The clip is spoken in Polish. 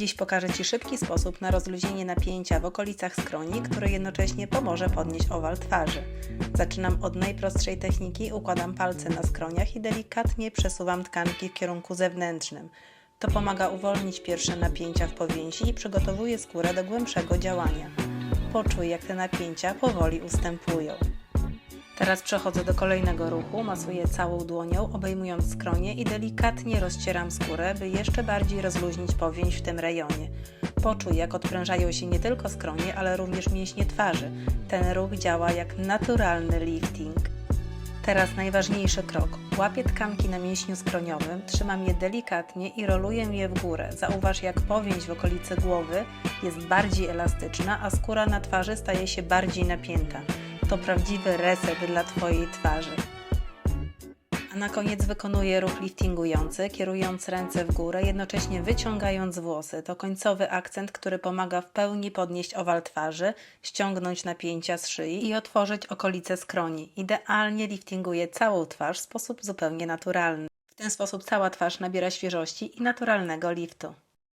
Dziś pokażę Ci szybki sposób na rozluźnienie napięcia w okolicach skroni, który jednocześnie pomoże podnieść owal twarzy. Zaczynam od najprostszej techniki, układam palce na skroniach i delikatnie przesuwam tkanki w kierunku zewnętrznym. To pomaga uwolnić pierwsze napięcia w powięzi i przygotowuje skórę do głębszego działania. Poczuj, jak te napięcia powoli ustępują. Teraz przechodzę do kolejnego ruchu, masuję całą dłonią, obejmując skronie i delikatnie rozcieram skórę, by jeszcze bardziej rozluźnić powięź w tym rejonie. Poczuj, jak odprężają się nie tylko skronie, ale również mięśnie twarzy. Ten ruch działa jak naturalny lifting. Teraz najważniejszy krok. Łapię tkanki na mięśniu skroniowym, trzymam je delikatnie i roluję je w górę. Zauważ, jak powięź w okolicy głowy jest bardziej elastyczna, a skóra na twarzy staje się bardziej napięta. To prawdziwy reset dla Twojej twarzy. A na koniec wykonuję ruch liftingujący, kierując ręce w górę, jednocześnie wyciągając włosy. To końcowy akcent, który pomaga w pełni podnieść owal twarzy, ściągnąć napięcia z szyi i otworzyć okolice skroni. Idealnie liftinguje całą twarz w sposób zupełnie naturalny. W ten sposób cała twarz nabiera świeżości i naturalnego liftu.